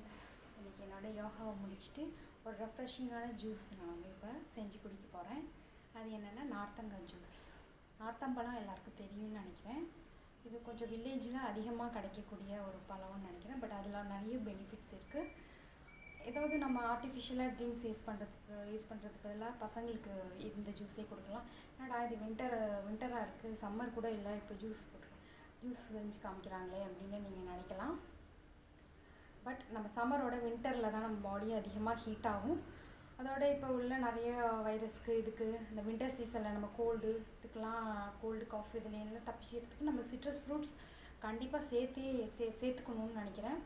Friends இன்றைக்கி என்னோடய யோகாவை முடிச்சுட்டு ஒரு ரெஃப்ரெஷிங்கான ஜூஸ் நான் வந்து இப்போ செஞ்சு குடிக்க போகிறேன் அது என்னென்னா நார்த்தங்காய் ஜூஸ் நார்த்தம்பழம் எல்லாருக்கும் தெரியும்னு நினைக்கிறேன். இது கொஞ்சம் வில்லேஜில் அதிகமாக கிடைக்கக்கூடிய ஒரு பழம்னு நினைக்கிறேன். பட் அதில் நிறைய பெனிஃபிட்ஸ் இருக்குது ஏதாவது நம்ம ஆர்டிஃபிஷியலாக ட்ரிங்க்ஸ் யூஸ் பண்ணுறதுக்கு யூஸ் பண்ணுறதுக்கு பதிலாக பசங்களுக்கு இந்த ஜூஸே கொடுக்கலாம். என்னடா இது வின்டர் வின்டராக இருக்குது சம்மர் கூட இல்லை இப்போ ஜூஸ் போட்டு ஜூஸ் செஞ்சு காமிக்கிறாங்களே அப்படின்னு நீங்கள் நினைக்கலாம். பட் நம்ம சம்மரோட வின்டரில் தான் நம்ம பாடி அதிகமாக ஹீட் ஆகும். அதோட இப்போ உள்ள நிறைய வைரஸ்க்கு இதுக்கு இந்த வின்டர் சீசனில் நம்ம கோல்டு இதுக்கெலாம் கோல்டு காஃப் இதுலேருந்து தப்பிக்கிறதுக்கு நம்ம சிட்ரஸ் ஃப்ரூட்ஸ் கண்டிப்பாக சேர்த்தே சே சேர்த்துக்கணும்னு நினைக்கிறேன்.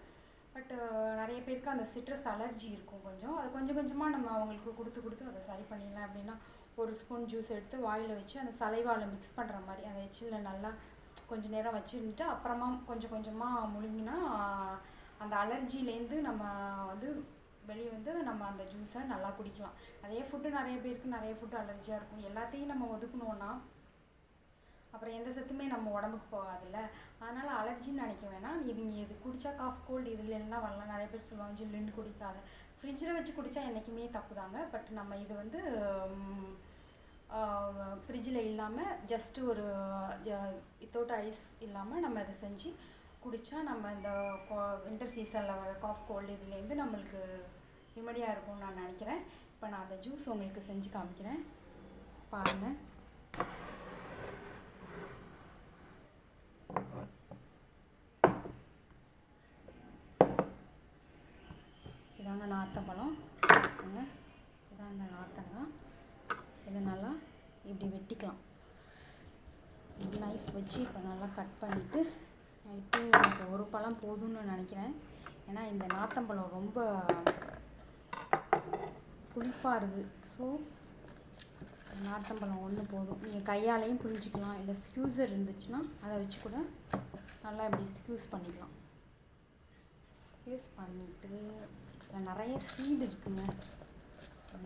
பட் நிறைய பேருக்கு அந்த சிட்ரஸ் அலர்ஜி இருக்கும் கொஞ்சம். அது கொஞ்சம் கொஞ்சமாக நம்ம அவங்களுக்கு கொடுத்து கொடுத்து அதை சரி பண்ணிடலாம். அப்படின்னா ஒரு ஸ்பூன் ஜூஸ் எடுத்து வாயில் வச்சு அந்த சலைவாவில் மிக்ஸ் பண்ணுற மாதிரி அந்த எச்சில் நல்லா கொஞ்சம் நேரம் வச்சுருந்துட்டு அப்புறமா கொஞ்சம் கொஞ்சமாக முழுங்கினா அந்த அலர்ஜிலேருந்து நம்ம வந்து வெளியே வந்து நம்ம அந்த ஜூஸை நல்லா குடிக்கலாம். நிறைய ஃபுட்டு நிறைய பேருக்கு நிறைய ஃபுட்டு அலர்ஜியாக இருக்கும். எல்லாத்தையும் நம்ம ஒதுக்கணுன்னா அப்புறம் எந்த சத்துமே நம்ம உடம்புக்கு போகாதுல்ல. அதனால் அலர்ஜின்னு நினைக்க வேணாம். இது நீ இது குடித்தா காஃப் கோல்டு இதுலலாம் எல்லாம் வரலாம். நிறைய பேர் சொல்லுவாங்க ஜில்லுன்னு குடிக்காத. ஃப்ரிட்ஜில் வச்சு குடித்தா என்றைக்குமே தப்பு தாங்க பட் நம்ம இது வந்து ஃப்ரிட்ஜில் இல்லாமல் ஜஸ்ட்டு ஒரு வித்தவுட் ஐஸ் இல்லாமல் நம்ம இதை செஞ்சு குடித்தா நம்ம இந்த வின்டர் சீசனில் வர காஃப் கோல்டு இதுலேருந்து நம்மளுக்கு நிம்மதியாக இருக்கும்னு நான் நினைக்கிறேன். இப்போ நான் அந்த ஜூஸ் உங்களுக்கு செஞ்சு காமிக்கிறேன். பாருங்கள் இதாங்க நாத்தம்பழம் இருக்குங்க இதான் இந்த நாத்தங்காய் இதை நல்லா இப்படி வெட்டிக்கலாம். நைஃப் வச்சு இப்போ நல்லா கட் பண்ணிவிட்டு ஐ திங்க் எனக்கு ஒரு பழம் போதும்னு நினைக்கிறேன். ஏன்னா இந்த நாத்தம்பழம் ரொம்ப புளிப்பாக இருக்குது ஸோ நாட்டம்பழம் ஒன்று போதும். நீங்கள் கையாலையும் புரிஞ்சிக்கலாம். இல்லை ஸ்க்யூசர் இருந்துச்சுன்னா அதை வச்சு கூட நல்லா இப்படி ஸ்க்யூஸ் பண்ணிக்கலாம். ஸ்க்யூஸ் பண்ணிவிட்டு இதில் நிறைய சீடு இருக்குங்க.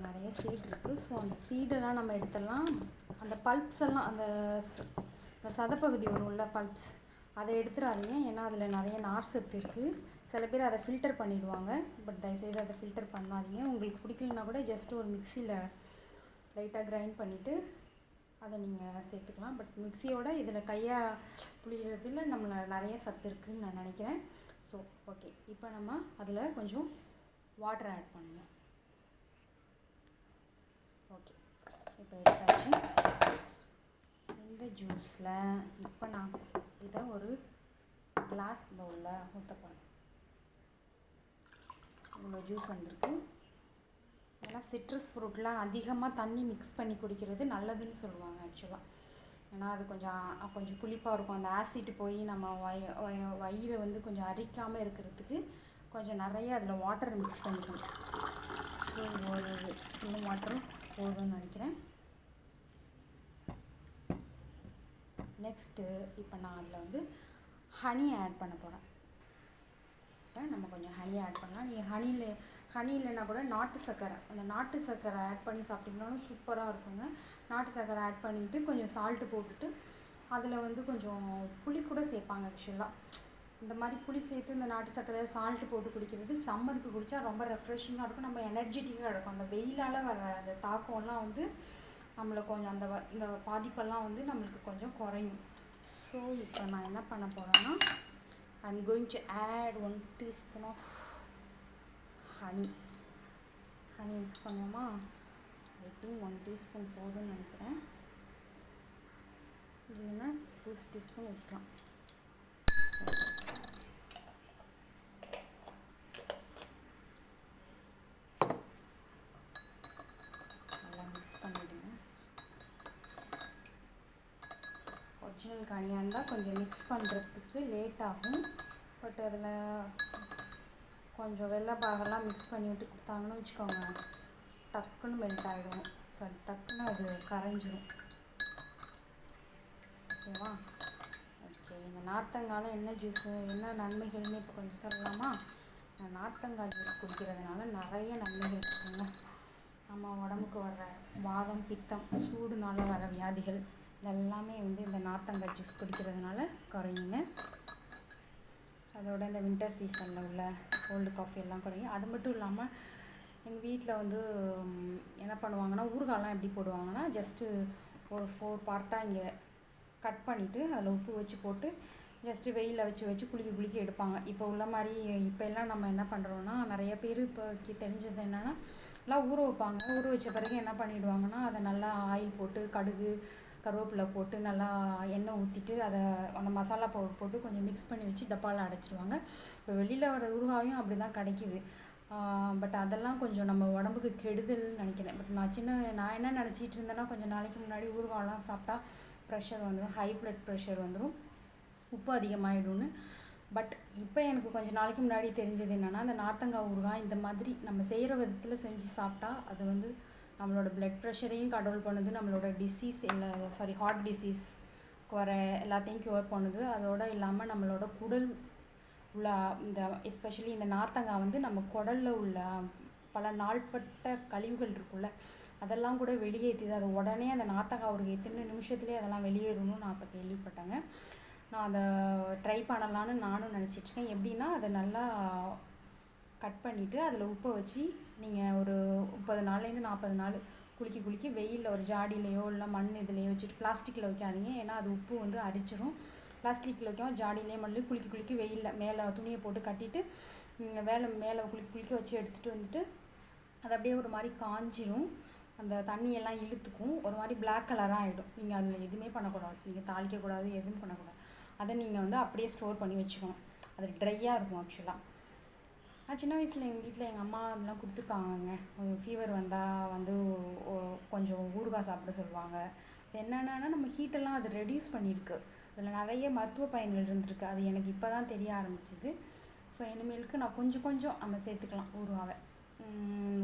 நிறைய சீடு இருக்குது ஸோ அந்த சீடெல்லாம் நம்ம எடுத்துடலாம். அந்த பல்ப்ஸ் எல்லாம் அந்த அந்த சதப்பகுதி வரும்ல பல்ப்ஸ் அதை எடுத்துடாதீங்க ஏன்னா அதில் நிறைய நார் சத்து இருக்குது சில பேர் அதை ஃபில்டர் பண்ணிவிடுவாங்க பட் தயவுசெய்து அதை ஃபில்டர் பண்ணாதீங்க. உங்களுக்கு பிடிக்கலனா கூட ஜஸ்ட் ஒரு மிக்சியில் லைட்டாக கிரைண்ட் பண்ணிவிட்டு அதை நீங்கள் சேர்த்துக்கலாம். பட் மிக்சியோட இதில் கையாக புளிகிறதுல நம்ம நிறைய சத்து இருக்குதுன்னு நான் நினைக்கிறேன். ஸோ ஓகே இப்போ நம்ம அதில் கொஞ்சம் வாட்டர் ஆட் பண்ணுவோம். ஓகே இப்போ எடுத்தாச்சு. இந்த ஜூஸில் இப்போ நான் இதை ஒரு கிளாஸ் பவுலில் ஊற்ற போகிறேன் இவ்வளோ ஜூஸ் வந்திருக்கு. ஏன்னா சிட்ரஸ் ஃப்ரூட்லாம் அதிகமாக தண்ணி மிக்ஸ் பண்ணி குடிக்கிறது நல்லதுன்னு சொல்லுவாங்க ஆக்சுவலாக ஏன்னா அது கொஞ்சம் கொஞ்சம் புளிப்பாக இருக்கும். அந்த ஆசிட் போய் நம்ம வய வயிறை வந்து கொஞ்சம் அரிக்காமல் இருக்கிறதுக்கு கொஞ்சம் நிறைய அதில் வாட்டர் மிக்ஸ் பண்ணிக்கணும். ஸோ ஒரு இன்னும் வாட்டரும் போதும்னு நினைக்கிறேன். நெக்ஸ்ட்டு இப்போ நான் அதில் வந்து ஹனி ஆட் பண்ண போகிறேன் நம்ம கொஞ்சம் ஹனி ஆட் பண்ணலாம். நீங்கள் ஹனியில் ஹனி இல்லைன்னா கூட நாட்டு சர்க்கரை. அந்த நாட்டு சர்க்கரை ஆட் பண்ணி சாப்பிட்டிங்கனாலும் சூப்பராக இருக்குங்க. நாட்டு சர்க்கரை ஆட் பண்ணிவிட்டு கொஞ்சம் சால்ட்டு போட்டுட்டு அதில் வந்து கொஞ்சம் புளி கூட சேர்ப்பாங்க ஆக்சுவலாக இந்த மாதிரி புளி சேர்த்து இந்த நாட்டு சர்க்கரை சால்ட்டு போட்டு குடிக்கிறது சம்மருக்கு குடித்தா ரொம்ப ரெஃப்ரெஷிங்காக இருக்கும். நம்ம எனர்ஜெட்டிக்காக இருக்கும். அந்த வெயிலால் வர அந்த தாக்கம்லாம் வந்து நம்மளை கொஞ்சம் அந்த இந்த பாதிப்பெல்லாம் வந்து நம்மளுக்கு கொஞ்சம் குறையும். ஸோ இப்போ நான் என்ன பண்ண போகிறேன்னா I am going to add one teaspoon of honey honey mix பண்ணுவோமா? ஐ திங்க் ஒன் டீஸ்பூன் போதும்னு நினைக்கிறேன். இல்லைன்னா டூ டீஸ்பூன் வைக்கலாம் நல்லா மிக்ஸ் பண்ணி ஒரிஜினல் கனியாக தான் கொஞ்சம் மிக்ஸ் பண்ணுறதுக்கு லேட் ஆகும். பட் அதில் கொஞ்சம் வெள்ளை பாகெல்லாம் மிக்ஸ் பண்ணி விட்டு கொடுத்தாங்கன்னு வச்சுக்கோங்க. டக்குன்னு மெல்ட் ஆகிடும் சாரி டக்குன்னு அது கரைஞ்சிரும். ஓகேவா? ஓகே இந்த நார்த்தங்காயில் என்ன ஜூஸு என்ன நன்மைகள்னு இப்போ கொஞ்சம் சொல்லலாமா? நார்த்தங்காய் ஜூஸ் குடிக்கிறதுனால நிறைய நன்மைகள் இருக்குங்க. நம்ம உடம்புக்கு வர்ற வாதம் பித்தம் சூடுனால வர வியாதிகள் இதெல்லாமே வந்து இந்த நார்த்தங்காய் ஜூஸ் குடிக்கிறதுனால குறையுங்க. அதோட இந்த வின்டர் சீசனில் உள்ள கோல்டு காஃபி எல்லாம் குறையும். அது மட்டும் இல்லாமல் எங்கள் வீட்டில் வந்து என்ன பண்ணுவாங்கன்னா ஊறுகாலாம் எப்படி போடுவாங்கன்னா ஜஸ்ட்டு ஒரு ஃபோர் பார்ட்டாக இங்கே கட் பண்ணிவிட்டு அதில் உப்பு வச்சு போட்டு ஜஸ்ட்டு வெயிலில் வச்சு வச்சு குளிக்க குளிக்க எடுப்பாங்க. இப்போ உள்ள மாதிரி இப்போ எல்லாம் நம்ம என்ன பண்ணுறோன்னா நிறைய பேர் இப்போ தெரிஞ்சது என்னென்னா எல்லாம் ஊற வைப்பாங்க. ஊற வச்ச பிறகு என்ன பண்ணிவிடுவாங்கன்னா அதை நல்லா ஆயில் போட்டு கடுகு கருவேப்பிலை போட்டு நல்லா எண்ணெய் ஊற்றிட்டு அதை அந்த மசாலா பவுடர் போட்டு கொஞ்சம் மிக்ஸ் பண்ணி வச்சு டப்பாவில் அடைச்சிடுவாங்க இப்போ வெளியில் வர ஊறுகாயும் அப்படி தான் கிடைக்கிது பட் அதெல்லாம் கொஞ்சம் நம்ம உடம்புக்கு கெடுதல்னு நினைக்கிறேன். பட் நான் சின்ன நான் என்ன நினச்சிட்டு இருந்தேன்னா கொஞ்சம் நாளைக்கு முன்னாடி ஊறுகாலாம் சாப்பிட்டா ப்ரெஷர் வந்துடும் ஹை ப்ளட் ப்ரெஷர் வந்துடும் உப்பு அதிகமாகிடும்னு பட் இப்போ எனக்கு கொஞ்சம் நாளைக்கு முன்னாடி தெரிஞ்சது என்னென்னா அந்த நார்த்தங்காய் ஊறுகாய் இந்த மாதிரி நம்ம செய்கிற விதத்தில் செஞ்சு சாப்பிட்டா அது வந்து நம்மளோட பிளட் ப்ரெஷரையும் கண்ட்ரோல் பண்ணுது நம்மளோட டிசீஸ் இல்லை சாரி ஹார்ட் டிசீஸ் குறை எல்லாத்தையும் க்யூர் பண்ணுது. அதோடு இல்லாமல் நம்மளோட குடல் உள்ள இந்த எஸ்பெஷலி இந்த நார்த்தங்காய் வந்து நம்ம குடலில் உள்ள பல நாள்பட்ட கழிவுகள் இருக்குல்ல அதெல்லாம் கூட வெளியேற்றுது அது உடனே அந்த நார்த்தங்காய் ஒரு எத்தனை நிமிஷத்துலேயே அதெல்லாம் வெளியேறணும்னு நான் இப்போ கேள்விப்பட்டேங்க. நான் அதை ட்ரை பண்ணலான்னு நானும் நினச்சிட்ருக்கேன் எப்படின்னா அதை நல்லா கட் பண்ணிவிட்டு அதில் உப்பை வச்சு நீங்கள் ஒரு முப்பது நாள்லேருந்து நாற்பது நாள் குலுக்கி குலுக்கி வெயிலில் ஒரு ஜாடியிலையோ இல்லை மண் இதுலையோ வச்சுட்டு பிளாஸ்டிக்கில் வைக்காதீங்க. ஏன்னா அது உப்பு வந்து அரிச்சிரும். பிளாஸ்டிக்கில் வைக்காம ஜாடியிலே மல்லி குலுக்கி குலுக்கி வெயிலில் மேலே துணியை போட்டு கட்டிட்டு நீங்கள் வேலை மேலே குலுக்கி குலுக்கி வச்சு எடுத்துகிட்டு வந்துட்டு அது அப்படியே ஒரு மாதிரி காஞ்சிரும். அந்த தண்ணியெல்லாம் இழுத்துக்கும். ஒரு மாதிரி பிளாக் கலராக ஆகிடும் நீங்கள் அதில் எதுவுமே பண்ணக்கூடாது. நீங்கள் தாளிக்கக்கூடாது எதுவும் பண்ணக்கூடாது. அதை நீங்கள் வந்து அப்படியே ஸ்டோர் பண்ணி வச்சுக்கணும். அது ட்ரையாக இருக்கும் ஆக்சுவலாக நான் சின்ன வயசில் எங்கள் வீட்டில் எங்கள் அம்மா அதெல்லாம் கொடுத்துருக்காங்கங்க. ஃபீவர் வந்தால் வந்து கொஞ்சம் ஊறுகாய் சாப்பிட சொல்லுவாங்க. என்னென்னா நம்ம ஹீட்டெல்லாம் அது ரெடியூஸ் பண்ணியிருக்கு அதில் நிறைய மருத்துவ பயன்கள் இருந்திருக்கு. அது எனக்கு இப்போ தான் தெரிய ஆரம்பிச்சிது. ஸோ இனிமேலுக்கு நான் கொஞ்சம் கொஞ்சம் நம்ம சேர்த்துக்கலாம் ஊறுகாவை.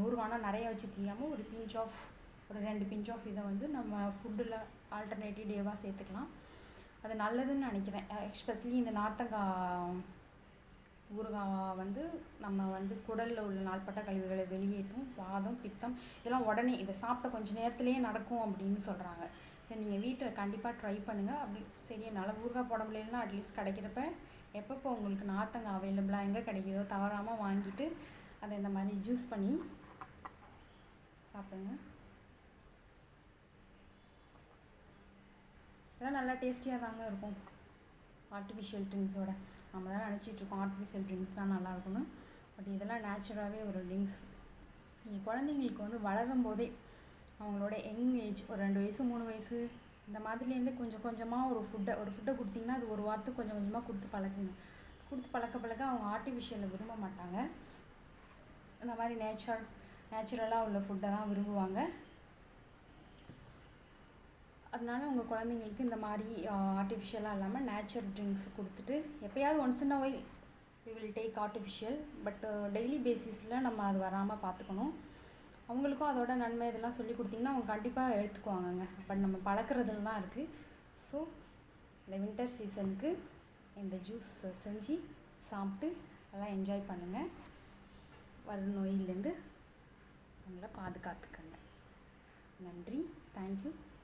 ஊறுகானா நிறைய வச்சு தெரியாமல் ஒரு பிஞ்ச் ஆஃப் ஒரு ரெண்டு பிஞ்ச் ஆஃப் இதை வந்து நம்ம ஃபுட்டில் ஆல்டர்னேட்டிவ் டேவாக சேர்த்துக்கலாம். அது நல்லதுன்னு நினைக்கிறேன். எக்ஸ்பெஷலி இந்த நார்த்தங்காய் ஊறுகாய் வந்து நம்ம வந்து குடலில் உள்ள நாள்பட்ட கழிவுகளை வெளியேற்றும் வாதம் பித்தம் இதெல்லாம் உடனே இதை சாப்பிட்ட கொஞ்சம் நேரத்துலேயே நடக்கும் அப்படின்னு சொல்கிறாங்க இதை நீங்கள் வீட்டில் கண்டிப்பாக ட்ரை பண்ணுங்கள் அப்படி சரி என்னால் ஊறுகாய் போட முடியலன்னா அட்லீஸ்ட் கிடைக்கிறப்ப எப்பப்போ உங்களுக்கு நாத்தங்க அவைலபிளாக எங்கே கிடைக்குதோ தவறாமல் வாங்கிட்டு அதை இந்த மாதிரி ஜூஸ் பண்ணி சாப்பிடுங்க. இதெல்லாம் நல்லா டேஸ்டியாக தாங்க இருக்கும். ஆர்டிஃபிஷியல் ட்ரிங்க்ஸோட நம்ம தான் நினச்சிட்ருக்கோம். ஆர்டிஃபிஷியல் ட்ரிங்க்ஸ் தான் நல்லாயிருக்குன்னு பட் இதெல்லாம் நேச்சுரலாகவே ஒரு ட்ரிங்க்ஸ் நீங்கள் குழந்தைங்களுக்கு வந்து வளரும் போதே அவங்களோட யங் ஏஜ் ஒரு ரெண்டு வயசு மூணு வயசு இந்த மாதிரிலேருந்து கொஞ்சம் கொஞ்சமாக ஒரு ஃபுட்டை ஒரு ஃபுட்டை கொடுத்தீங்கன்னா அது ஒரு வாரத்துக்கு கொஞ்சம் கொஞ்சமாக கொடுத்து பழக்குங்க. கொடுத்து பழக்க பழக்க அவங்க ஆர்டிஃபிஷியலில் விரும்ப மாட்டாங்க. இந்த மாதிரி நேச்சர் நேச்சுரலாக உள்ள ஃபுட்டை தான் விரும்புவாங்க. அதனால உங்கள் குழந்தைங்களுக்கு இந்த மாதிரி ஆர்டிஃபிஷியலாக இல்லாமல் நேச்சுரல் ட்ரிங்க்ஸ் கொடுத்துட்டு எப்போயாவது once in while we will take artificial but daily பேசிஸில் நம்ம அது வராமல் பார்த்துக்கணும் அவங்களுக்கும் அதோட நன்மை இதெல்லாம் சொல்லி கொடுத்தீங்கன்னா அவங்க கண்டிப்பாக எடுத்துக்குவாங்கங்க. பட் நம்ம பழக்கிறதுல தான் இருக்குது ஸோ இந்த வின்டர் சீசனுக்கு இந்த ஜூஸ் செஞ்சு சாப்பிட்டு நல்லா என்ஜாய் பண்ணுங்கள் வரும் நோயிலேருந்து உங்களை பாதுகாத்துக்கங்க. நன்றி. தேங்க்யூ